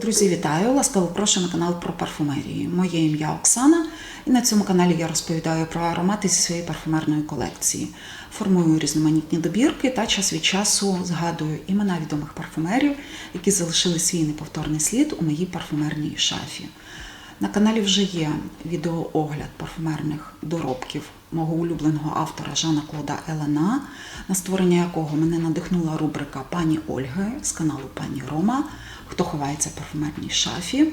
Друзі, вітаю! Ласкаво прошу на канал про парфумерію. Моє ім'я Оксана, і на цьому каналі я розповідаю про аромати зі своєї парфумерної колекції. Формую різноманітні добірки та час від часу згадую імена відомих парфумерів, які залишили свій неповторний слід у моїй парфумерній шафі. На каналі вже є відеоогляд парфумерних доробків мого улюбленого автора Жана Клода Елена, на створення якого мене надихнула рубрика Пані Ольги з каналу Пані Рома. Хто ховається в парфумерній шафі.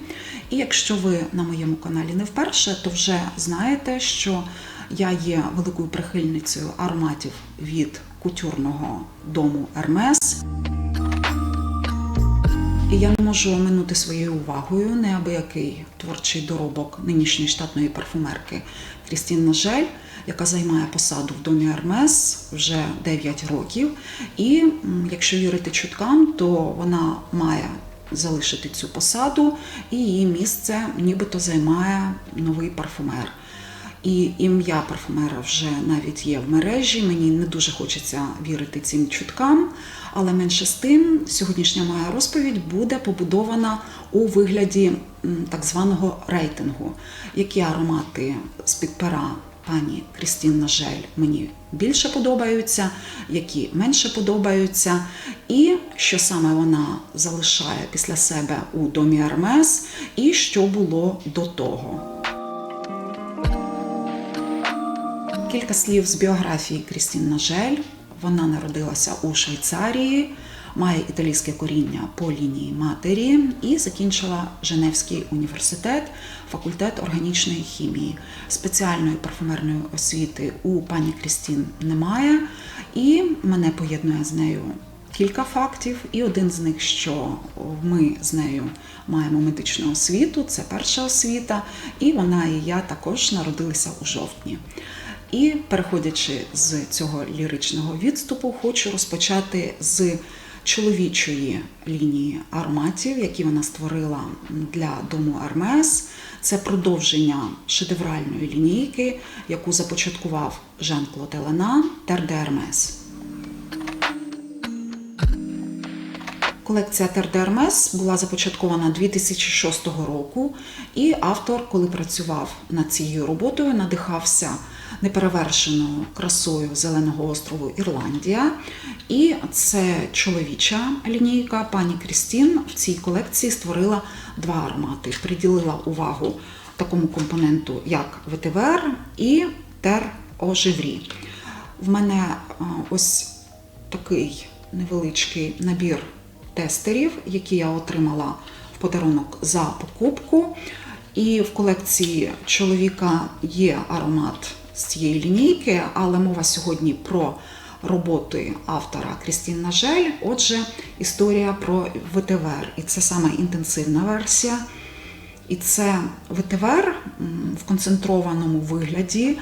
І якщо ви на моєму каналі не вперше, то вже знаєте, що я є великою прихильницею ароматів від кутюрного дому Hermes. І я не можу оминути своєю увагою неабиякий творчий доробок нинішньої штатної парфумерки Крістін Нажель, яка займає посаду в домі Армес вже 9 років. І якщо вірити чуткам, то вона має залишити цю посаду, і її місце нібито займає новий парфумер. І ім'я парфумера вже навіть є в мережі. Мені не дуже хочеться вірити цим чуткам, але менше з тим, сьогоднішня моя розповідь буде побудована у вигляді так званого рейтингу, які аромати з-під пера пані Крістін Нажель мені більше подобаються, які менше подобаються, і що саме вона залишає після себе у домі Армес, і що було до того. Кілька слів з біографії Крістін Нажель. Вона народилася у Швейцарії, має італійське коріння по лінії матері і закінчила Женевський університет, факультет органічної хімії. Спеціальної парфумерної освіти у пані Крістін немає, і мене поєднує з нею кілька фактів. І один з них, що ми з нею маємо медичну освіту, це перша освіта, і вона і я також народилися у жовтні. І переходячи з цього ліричного відступу, хочу розпочати з чоловічої лінії ароматів, які вона створила для дому Армес. Це продовження шедевральної лінійки, яку започаткував Жан-Клод Елена Терде Армес. Колекція Терде Армес була започаткована 2006 року, і автор, коли працював над цією роботою, надихався неперевершеною красою Зеленого острову Ірландія. І це чоловіча лінійка. Пані Крістін в цій колекції створила два аромати. Приділила увагу такому компоненту, як ветивер і тер оживрі. В мене ось такий невеличкий набір тестерів, які я отримала в подарунок за покупку. І в колекції чоловіка є аромат з цієї лінійки, але мова сьогодні про роботи автора Крістін Нажель. Отже, історія про ветивер. І це саме інтенсивна версія. І це ветивер м, в концентрованому вигляді.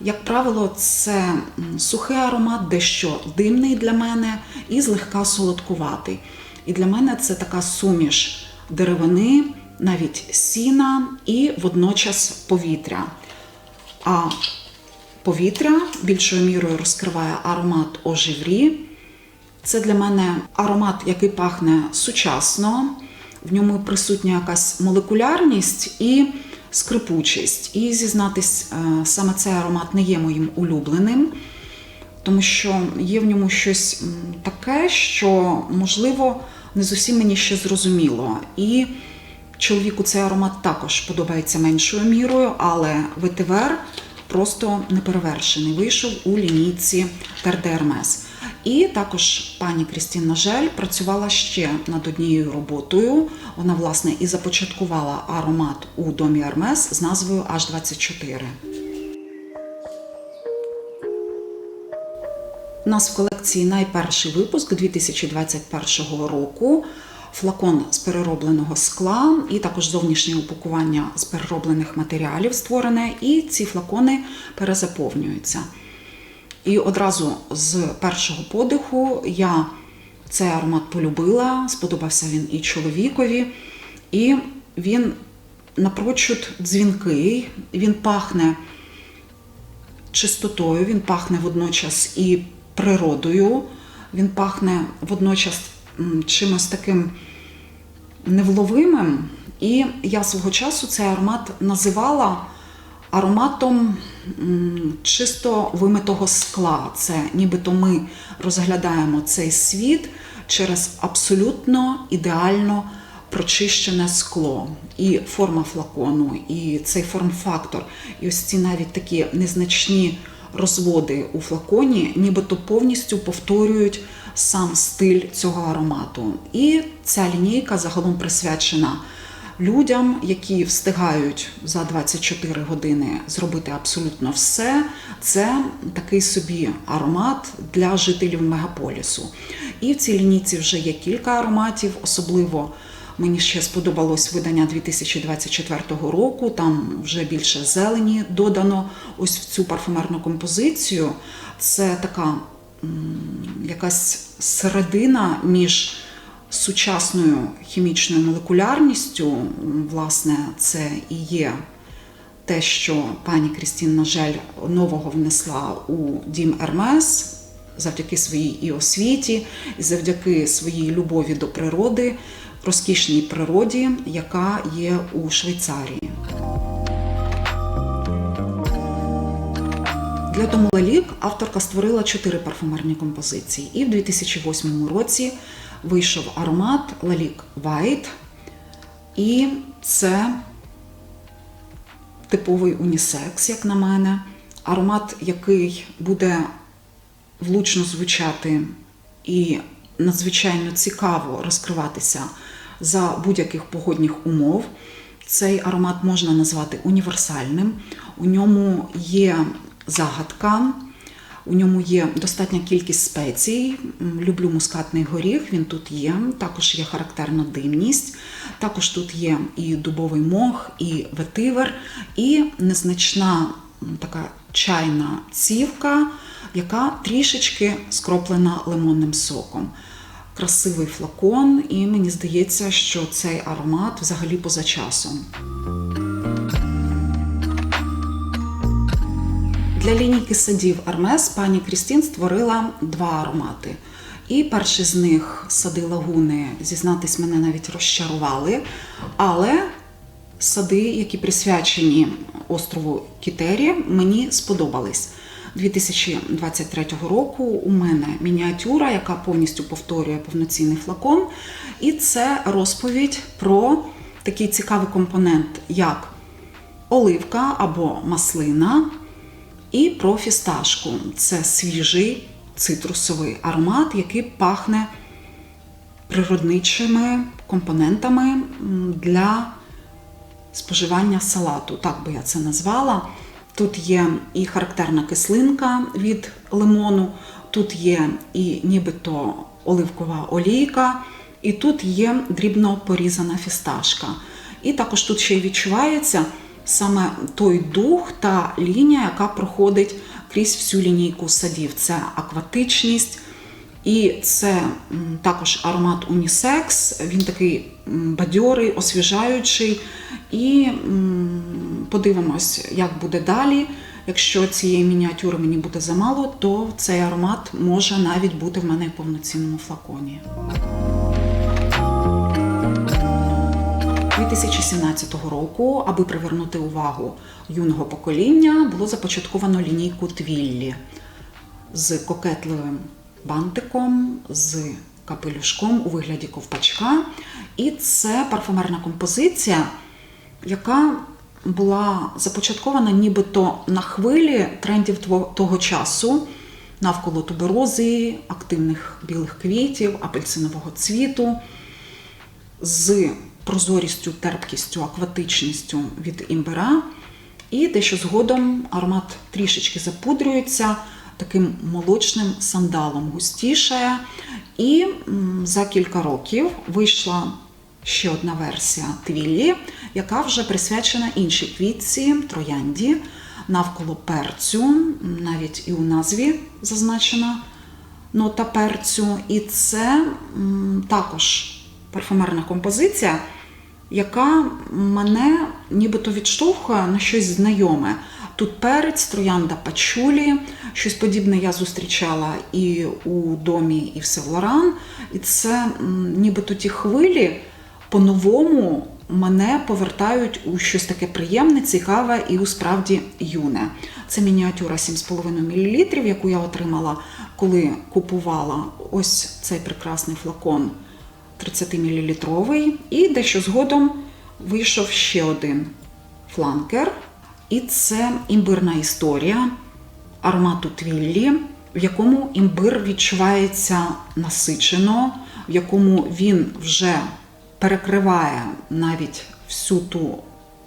Як правило, це сухий аромат, дещо димний для мене і злегка солодкуватий. І для мене це така суміш деревини, навіть сіна і водночас повітря. А повітря більшою мірою розкриває аромат оживрі. Це для мене аромат, який пахне сучасно, в ньому присутня якась молекулярність і скрипучість. І зізнатись, е, саме цей аромат не є моїм улюбленим, тому що є в ньому щось таке, що, можливо, не зовсім мені ще зрозуміло. І чоловіку цей аромат також подобається меншою мірою, але ветивер просто неперевершений. Вийшов у лінійці Терде Hermes. І також пані Крістін Нажель працювала ще над однією роботою. Вона, власне, і започаткувала аромат у домі Hermes з назвою H24. У нас в колекції найперший випуск 2021 року. Флакон з переробленого скла і також зовнішнє упакування з перероблених матеріалів створене, і ці флакони перезаповнюються. І одразу з першого подиху я цей аромат полюбила, сподобався він і чоловікові, і він напрочуд дзвінкий, він пахне чистотою, він пахне водночас і природою, він пахне водночас чимось таким невловимим. І я свого часу цей аромат називала ароматом чисто вимитого скла. Це нібито ми розглядаємо цей світ через абсолютно ідеально прочищене скло. І форма флакону, і цей форм-фактор, і ось ці навіть такі незначні розводи у флаконі, нібито повністю повторюють сам стиль цього аромату. І ця лінійка загалом присвячена людям, які встигають за 24 години зробити абсолютно все. Це такий собі аромат для жителів мегаполісу. І в цій лінійці вже є кілька ароматів, особливо. Мені ще сподобалось видання 2024 року. Там вже більше зелені додано ось в цю парфумерну композицію. Це така якась середина між сучасною хімічною молекулярністю. Власне, це і є те, що пані Крістін Нажель нового внесла у дім Ермес завдяки своїй і освіті, і завдяки своїй любові до природи, розкішній природі, яка є у Швейцарії. Для дому Лалік авторка створила чотири парфумерні композиції. І в 2008 році вийшов аромат Лалік White. І це типовий унісекс, як на мене. Аромат, який буде влучно звучати і надзвичайно цікаво розкриватися за будь-яких погодних умов. Цей аромат можна назвати універсальним. У ньому є загадка, у ньому є достатня кількість спецій. Люблю мускатний горіх, він тут є. Також є характерна димність. Також тут є і дубовий мох, і ветивер, і незначна така чайна цівка, яка трішечки скроплена лимонним соком. Красивий флакон, і мені здається, що цей аромат взагалі поза часом. Для лінійки садів Армес пані Крістін створила два аромати. І перший з них сади лагуни, зізнатись, мене навіть розчарували. Але сади, які присвячені острову Кітері, мені сподобались. 2023 року у мене мініатюра, яка повністю повторює повноцінний флакон. І це розповідь про такий цікавий компонент, як оливка або маслина, і про фісташку. Це свіжий цитрусовий аромат, який пахне природничими компонентами для споживання салату, так би я це назвала. Тут є і характерна кислинка від лимону, тут є і нібито оливкова олійка, і тут є дрібно порізана фісташка. І також тут ще й відчувається саме той дух та лінія, яка проходить крізь всю лінійку садів. Це акватичність, і це також аромат унісекс. Він такий бадьорий, освіжаючий. І подивимось, як буде далі. Якщо цієї мініатюри мені буде замало, то цей аромат може навіть бути в мене в повноцінному флаконі. 2017 року, аби привернути увагу юного покоління, було започатковано лінійку Твіллі з кокетливим бантиком, з капелюшком у вигляді ковпачка. І це парфумерна композиція, яка була започаткована нібито на хвилі трендів того часу навколо туберози, активних білих квітів, апельсинового цвіту з прозорістю, терпкістю, акватичністю від імбира. І дещо згодом аромат трішечки запудрюється таким молочним сандалом, густішає. І за кілька років вийшла ще одна версія Твіллі, яка вже присвячена іншій квітці троянді навколо перцю, навіть і у назві зазначена нота перцю. І це також парфумерна композиція, яка мене нібито відштовхує на щось знайоме. Тут перець, троянда пачулі, щось подібне я зустрічала і у домі і в Севлоран. І це нібито ті хвилі по-новому мене повертають у щось таке приємне, цікаве і у справді юне. Це мініатюра 7,5 мл, яку я отримала, коли купувала ось цей прекрасний флакон 30-мл. І дещо згодом вийшов ще один фланкер. І це імбирна історія аромату Твіллі, в якому імбир відчувається насичено, в якому він вже перекриває навіть всю ту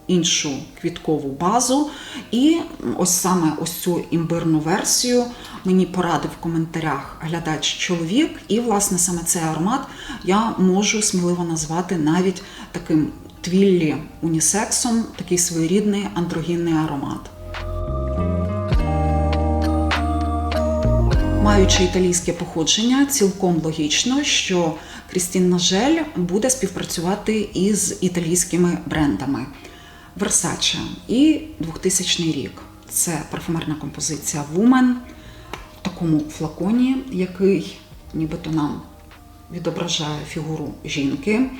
іншу квіткову базу. І ось саме ось цю імбирну версію мені порадив в коментарях глядач чоловік, і власне саме цей аромат я можу сміливо назвати навіть таким твіллі унісексом, такий своєрідний андрогінний аромат. Маючи італійське походження, цілком логічно, що Крістін Нажель буде співпрацювати із італійськими брендами Versace і 2000 рік. Це парфумерна композиція Woman в такому флаконі, який нібито нам відображає фігуру жінки,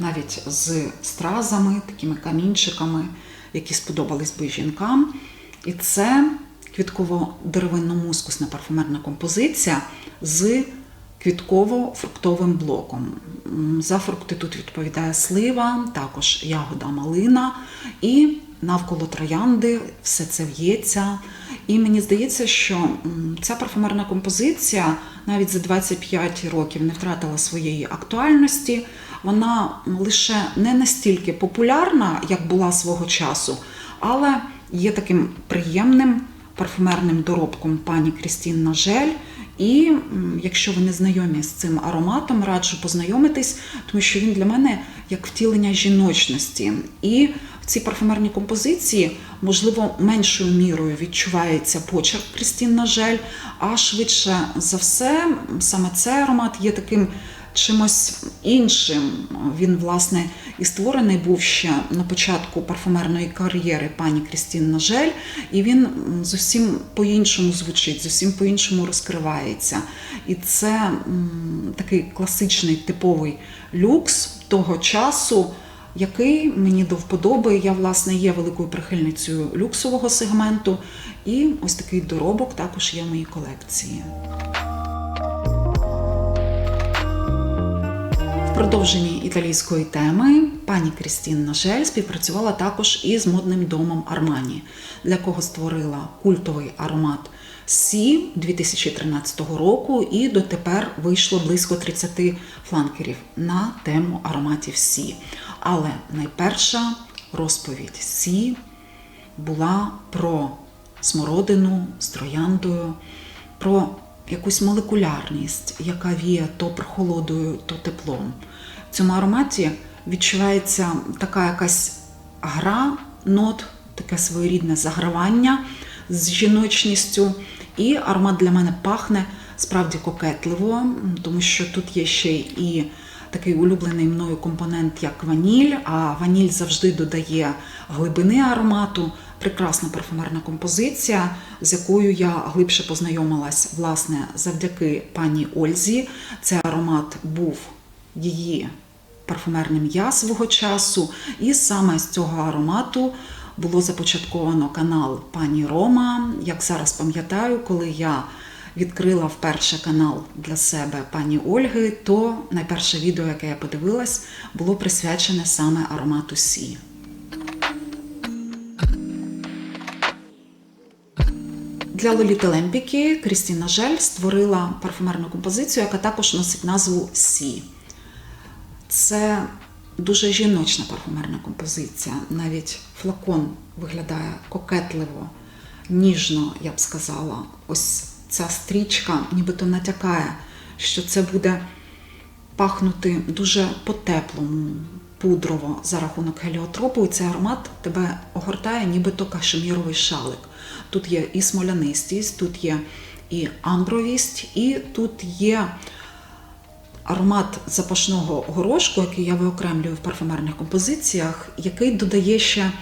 навіть з стразами, такими камінчиками, які сподобались би жінкам. І це квітково-деревинно-мускусна парфумерна композиція з квітково-фруктовим блоком. За фрукти тут відповідає слива, також ягода малина і навколо троянди все це в'ється. І мені здається, що ця парфумерна композиція навіть за 25 років не втратила своєї актуальності. Вона лише не настільки популярна, як була свого часу, але є таким приємним парфумерним доробком пані Крістін Нажель. І якщо ви не знайомі з цим ароматом, раджу познайомитись, тому що він для мене як втілення жіночності. І в цій парфумерній композиції, можливо, меншою мірою відчувається почерк Крістін Нажель, а швидше за все, саме цей аромат є таким чимось іншим. Він, власне, і створений був ще на початку парфумерної кар'єри пані Крістін Нажель, і він зовсім по-іншому звучить, зовсім по-іншому розкривається. І це такий класичний типовий люкс того часу. Який мені до вподоби, я власне є великою прихильницею люксового сегменту, і ось такий доробок також є в моїй колекції. Продовженні італійської теми пані Крістін Нажель співпрацювала також із модним домом Армані, для кого створила культовий аромат Сі 2013 року, і дотепер вийшло близько 30 фланкерів на тему ароматів Сі. Але найперша розповідь Сі була про смородину з трояндою, про якусь молекулярність, яка віє то прохолодою, то теплом. В цьому ароматі відчувається така якась гра нот, таке своєрідне загравання з жіночністю. І аромат для мене пахне справді кокетливо, тому що тут є ще і такий улюблений мною компонент, як ваніль, а ваніль завжди додає глибини аромату. Прекрасна парфумерна композиція, з якою я глибше познайомилась власне завдяки пані Ользі. Цей аромат був її парфумерним я свого часу, і саме з цього аромату було започатковано канал пані Рома. Як зараз пам'ятаю, коли я відкрила вперше канал для себе пані Ольги, то найперше відео, яке я подивилась, було присвячене саме аромату Сі. Для Лоліти Лемпіки Крістіна Жель створила парфумерну композицію, яка також носить назву Сі. Це дуже жіночна парфумерна композиція. Навіть флакон виглядає кокетливо, ніжно, я б сказала. Ось ця стрічка нібито натякає, що це буде пахнути дуже по-теплому, пудрово за рахунок геліотропу, і цей аромат тебе огортає, нібито кашеміровий шалик. Тут є і смолянистість, тут є і амбровість, і тут є аромат запашного горошку, який я виокремлюю в парфумерних композиціях, який додає ще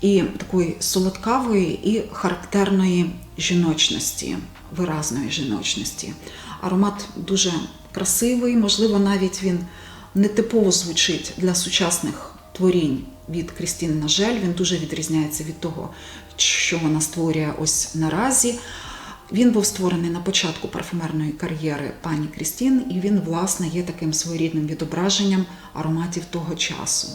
і такої солодкавої, і характерної жіночності, виразної жіночності. Аромат дуже красивий, можливо, навіть він нетипово звучить для сучасних творінь від Крістін Нажель. Він дуже відрізняється від того, що вона створює ось наразі. Він був створений на початку парфумерної кар'єри пані Крістін, і він, власне, є таким своєрідним відображенням ароматів того часу.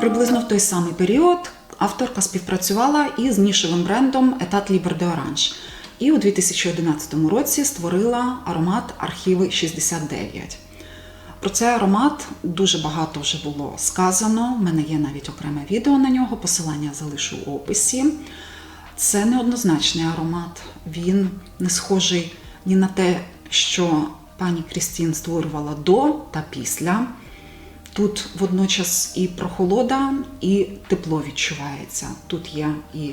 Приблизно в той самий період авторка співпрацювала із нішевим брендом Etat Libre de Orange. І у 2011 році створила аромат Архіви 69. Про цей аромат дуже багато вже було сказано. У мене є навіть окреме відео на нього, посилання залишу у описі. Це неоднозначний аромат. Він не схожий ні на те, що пані Крістін створювала до та після. Тут водночас і прохолода, і тепло відчувається. Тут є і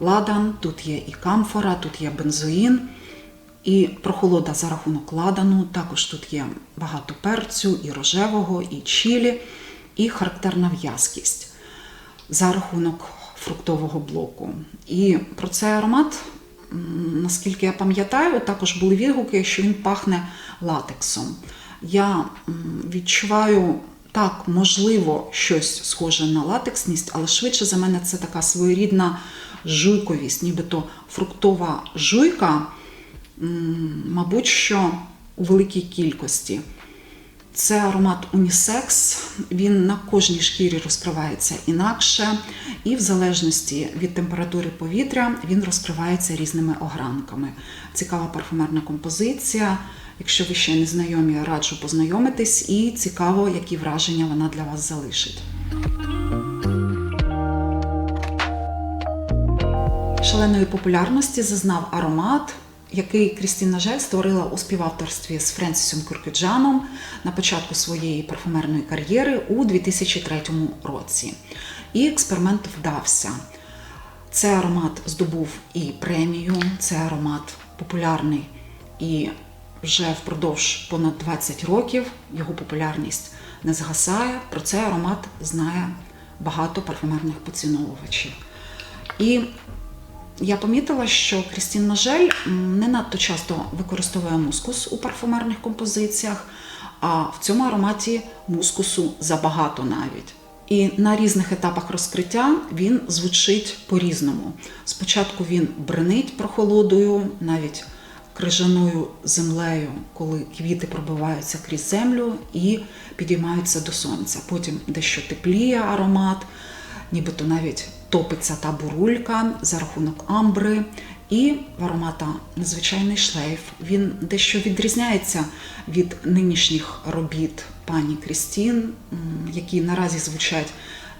ладан, тут є і камфора, тут є бензоїн. І прохолода за рахунок ладану. Також тут є багато перцю, і рожевого, і чілі, і характерна в'язкість за рахунок фруктового блоку. І про цей аромат, наскільки я пам'ятаю, також були відгуки, що він пахне латексом. Я відчуваю. Так, можливо, щось схоже на латексність, але швидше за мене це така своєрідна жуйковість, нібито фруктова жуйка, мабуть, що у великій кількості. Це аромат унісекс, він на кожній шкірі розкривається інакше, і в залежності від температури повітря він розкривається різними огранками. Цікава парфумерна композиція. Якщо ви ще не знайомі, раджу познайомитись, і цікаво, які враження вона для вас залишить. Шаленої популярності зазнав аромат, який Крістіна Жель створила у співавторстві з Френсісом Кюркюджаном на початку своєї парфумерної кар'єри у 2003 році. І експеримент вдався. Цей аромат здобув і премію, цей аромат популярний і вже впродовж понад 20 років його популярність не згасає. Про цей аромат знає багато парфумерних поціновувачів. І я помітила, що Крістін Нажель м, не надто часто використовує мускус у парфумерних композиціях, а в цьому ароматі мускусу забагато навіть. І на різних етапах розкриття він звучить по-різному. Спочатку він бренить прохолодою, навіть крижаною землею, коли квіти пробиваються крізь землю і підіймаються до сонця. Потім дещо тепліє аромат, нібито навіть топиться та бурулька за рахунок амбри. І в аромата незвичайний шлейф. Він дещо відрізняється від нинішніх робіт пані Крістін, які наразі звучать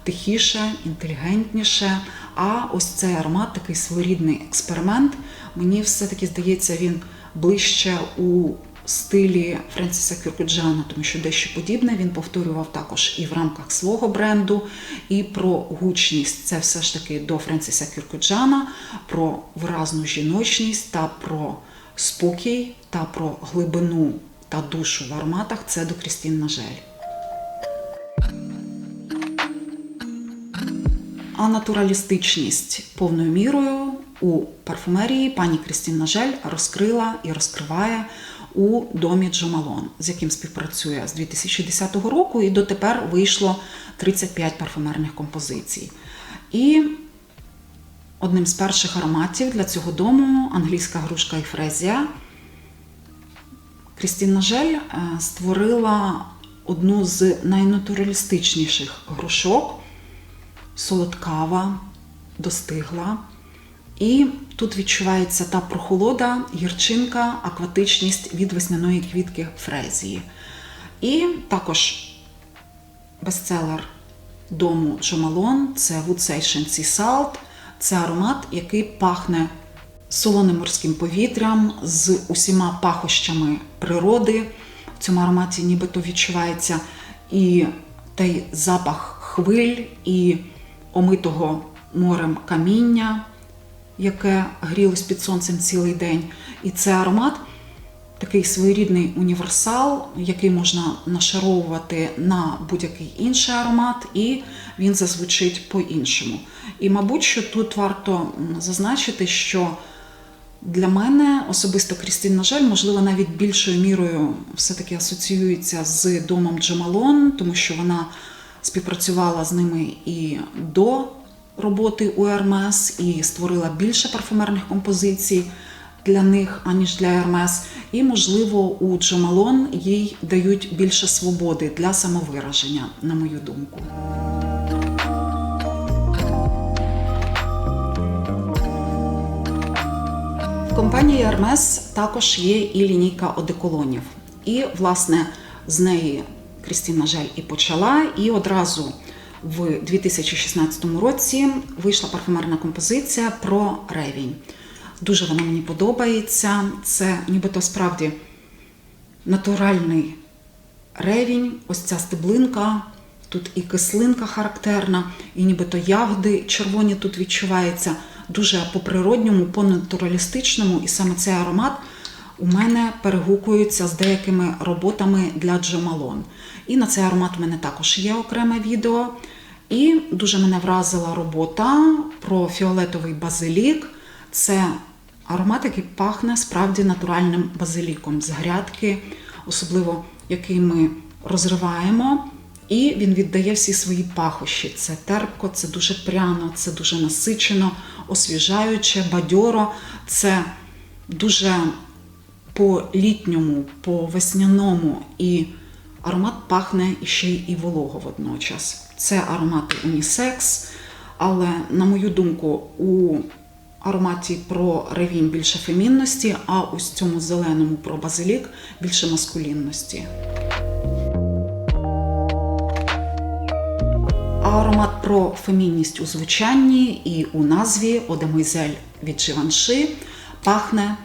тихіше, інтелігентніше. А ось цей аромат, такий своєрідний експеримент. Мені все-таки здається, він ближче у стилі Френсіса Кюркуджана, тому що дещо подібне він повторював також і в рамках свого бренду, і про гучність. Це все ж таки до Френсіса Кюркуджана, про виразну жіночність та про спокій та про глибину та душу в ароматах це до Крістін Нажель. А натуралістичність повною мірою у парфумерії пані Крістін Нажель розкрила і розкриває у домі Джомалон, з яким співпрацює з 2010 року, і дотепер вийшло 35 парфумерних композицій. І одним з перших ароматів для цього дому англійська грушка і фрезія. Крістін Нажель е, створила одну з найнатуралістичніших грушок солодкава, достигла. І тут відчувається та прохолода, гірчинка, акватичність від весняної квітки фрезії. І також бестселер дому Джомалон це Wood Sea Salt. Це аромат, який пахне солоним морським повітрям з усіма пахощами природи. В цьому ароматі нібито відчувається і той запах хвиль, і омитого морем каміння, яке грілось під сонцем цілий день. І це аромат такий своєрідний універсал, який можна нашаровувати на будь-який інший аромат, і він зазвучить по-іншому. І, мабуть, що тут варто зазначити, що Для мене особисто Крістін Нажель, можливо, навіть більшою мірою все-таки асоціюється з домом Джамалон, тому що вона співпрацювала з ними і до роботи у Ермес, і створила більше парфумерних композицій для них, аніж для Ермес. І, можливо, у Джамалон їй дають більше свободи для самовираження, на мою думку. В компанії Hermes також є і лінійка одеколонів. І, власне, з неї Крістіна Жель і почала, і одразу в 2016 році вийшла парфумерна композиція про ревінь. Дуже вона мені подобається. Це нібито справді натуральний ревінь, ось ця стеблинка. Тут і кислинка характерна, і нібито ягоди червоні тут відчуваються. Дуже по-природньому, по-натуралістичному, і саме цей аромат у мене перегукується з деякими роботами для Джемалон. І на цей аромат у мене також є окреме відео. І дуже мене вразила робота про фіолетовий базилік. Це аромат, який пахне справді натуральним базиліком з грядки, особливо який ми розриваємо. І він віддає всі свої пахощі. Це терпко, це дуже пряно, це дуже насичено, освіжаюче, бадьоро. Це дуже по-літньому, по-весняному. І аромат пахне іще й волого водночас. Це аромати унісекс, але, на мою думку, у ароматі про ревінь більше фемінності, а ось цьому зеленому про базилік більше маскулінності. Аромат про фемінність у звучанні і у назві Одемойзель від Живанши пахне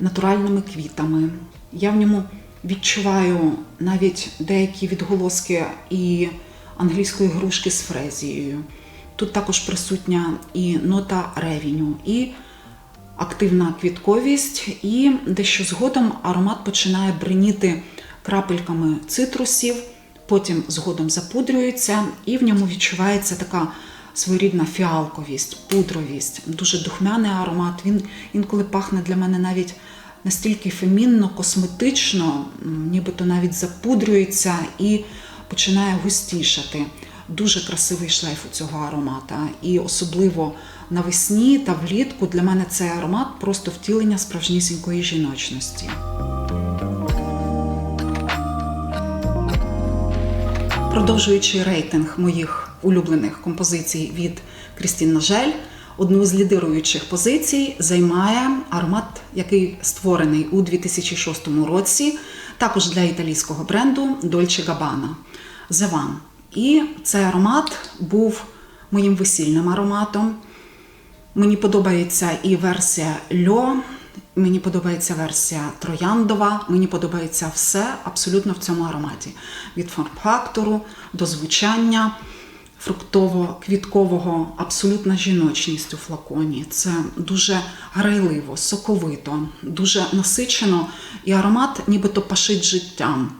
натуральними квітами. Я в ньому відчуваю навіть деякі відголоски і англійської грушки з фрезією. Тут також присутня і нота ревіню, і активна квітковість, і дещо згодом аромат починає бриніти крапельками цитрусів, потім згодом запудрюється, і в ньому відчувається така своєрідна фіалковість, пудровість, дуже духмяний аромат. Він інколи пахне для мене навіть настільки фемінно, косметично, нібито навіть запудрюється і починає густішати. Дуже красивий шлейф у цього аромата. І особливо навесні та влітку для мене цей аромат просто втілення справжнісінької жіночності. Продовжуючи рейтинг моїх улюблених композицій від Крістін Нажель, одну з лідируючих позицій займає аромат, який створений у 2006 році, також для італійського бренду Dolce Gabbana The One. І цей аромат був моїм весільним ароматом. Мені подобається і версія льо, мені подобається версія трояндова, мені подобається все абсолютно в цьому ароматі. Від форм-фактору до звучання фруктово-квіткового, абсолютна жіночність у флаконі. Це дуже грайливо, соковито, дуже насичено, і аромат нібито пашить життям.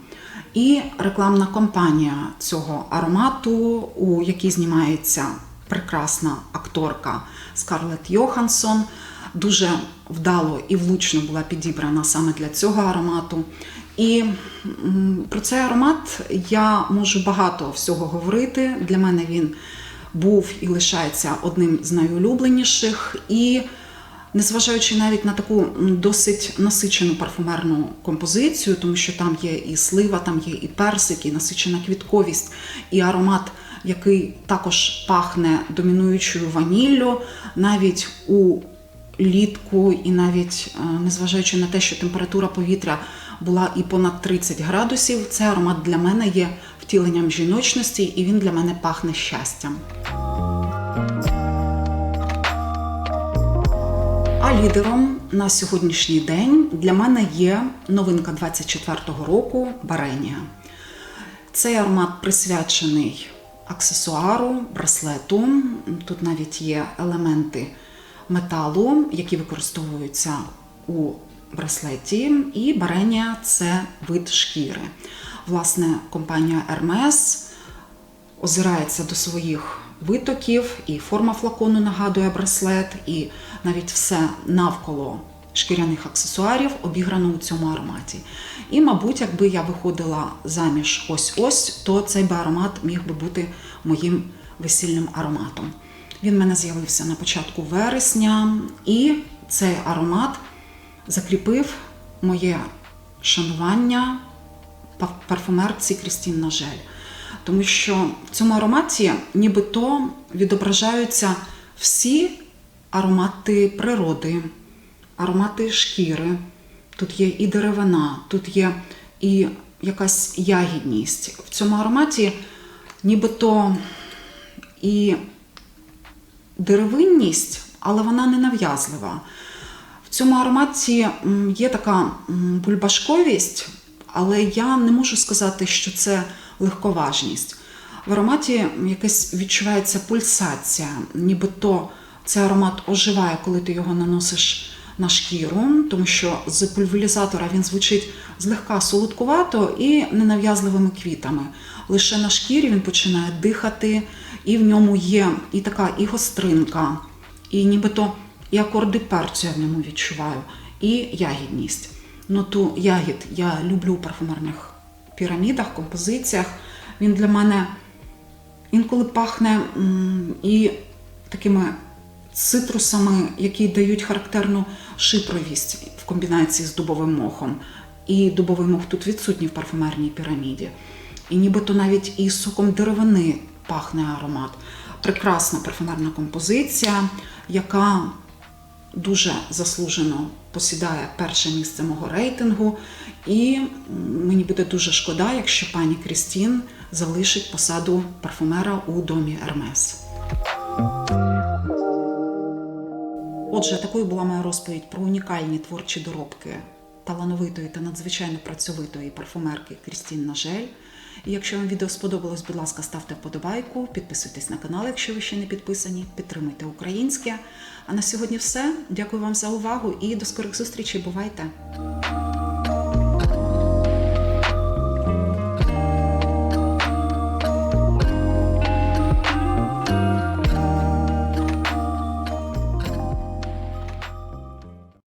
І рекламна кампанія цього аромату, у якій знімається прекрасна акторка Скарлетт Йоханссон, дуже вдало і влучно була підібрана саме для цього аромату. І про цей аромат я можу багато всього говорити. Для мене він був і лишається одним з найулюбленіших. І незважаючи навіть на таку досить насичену парфумерну композицію, тому що там є і слива, там є і персик, і насичена квітковість, і аромат, який також пахне домінуючою ваніллю, навіть у літку, і навіть е, незважаючи на те, що температура повітря була і понад 30 градусів, цей аромат для мене є втіленням жіночності, і він для мене пахне щастям. А лідером на сьогоднішній день для мене є новинка 24-го року Баренія. Цей аромат присвячений аксесуару, браслету. Тут навіть є елементи металу, які використовуються у браслеті. І баренія це вид шкіри. Власне, компанія Hermes озирається до своїх витоків, і форма флакону нагадує браслет, і навіть все навколо шкіряних аксесуарів обіграно у цьому ароматі. І, мабуть, якби я виходила заміж ось-ось, то цей би аромат міг би бути моїм весільним ароматом. Він в мене з'явився на початку вересня, і цей аромат закріпив моє шанування пар- парфумерці Крістін Нажель. Тому що в цьому ароматі нібито відображаються всі аромати природи, аромати шкіри. Тут є і деревина, тут є і якась ягідність. В цьому ароматі нібито і деревинність, але вона не нав'язлива. В цьому ароматі є така бульбашковість, але я не можу сказати, що це легковажність. В ароматі якась відчувається пульсація, нібито цей аромат оживає, коли ти його наносиш на шкіру, тому що з пульверізатора він звучить злегка солодкувато і ненав'язливими квітами. Лише на шкірі він починає дихати, і в ньому є і така і гостринка, і нібито і акорди перцю я в ньому відчуваю, і ягідність. Ну ту ягід я люблю у парфумерних пірамідах, композиціях. Він для мене інколи пахне і такими цитрусами, які дають характерну шипровість в комбінації з дубовим мохом. І дубовий мох тут відсутній в парфумерній піраміді. І нібито навіть і соком деревини пахне аромат. Прекрасна парфумерна композиція, яка дуже заслужено посідає перше місце мого рейтингу. І мені буде дуже шкода, якщо пані Крістін залишить посаду парфумера у домі Ермес. Отже, такою була моя розповідь про унікальні творчі доробки талановитої та надзвичайно працьовитої парфумерки Крістін Нажель. І якщо вам відео сподобалось, будь ласка, ставте вподобайку, підписуйтесь на канал, якщо ви ще не підписані, підтримуйте українське. А на сьогодні все. Дякую вам за увагу і до скорих зустрічей. Бувайте!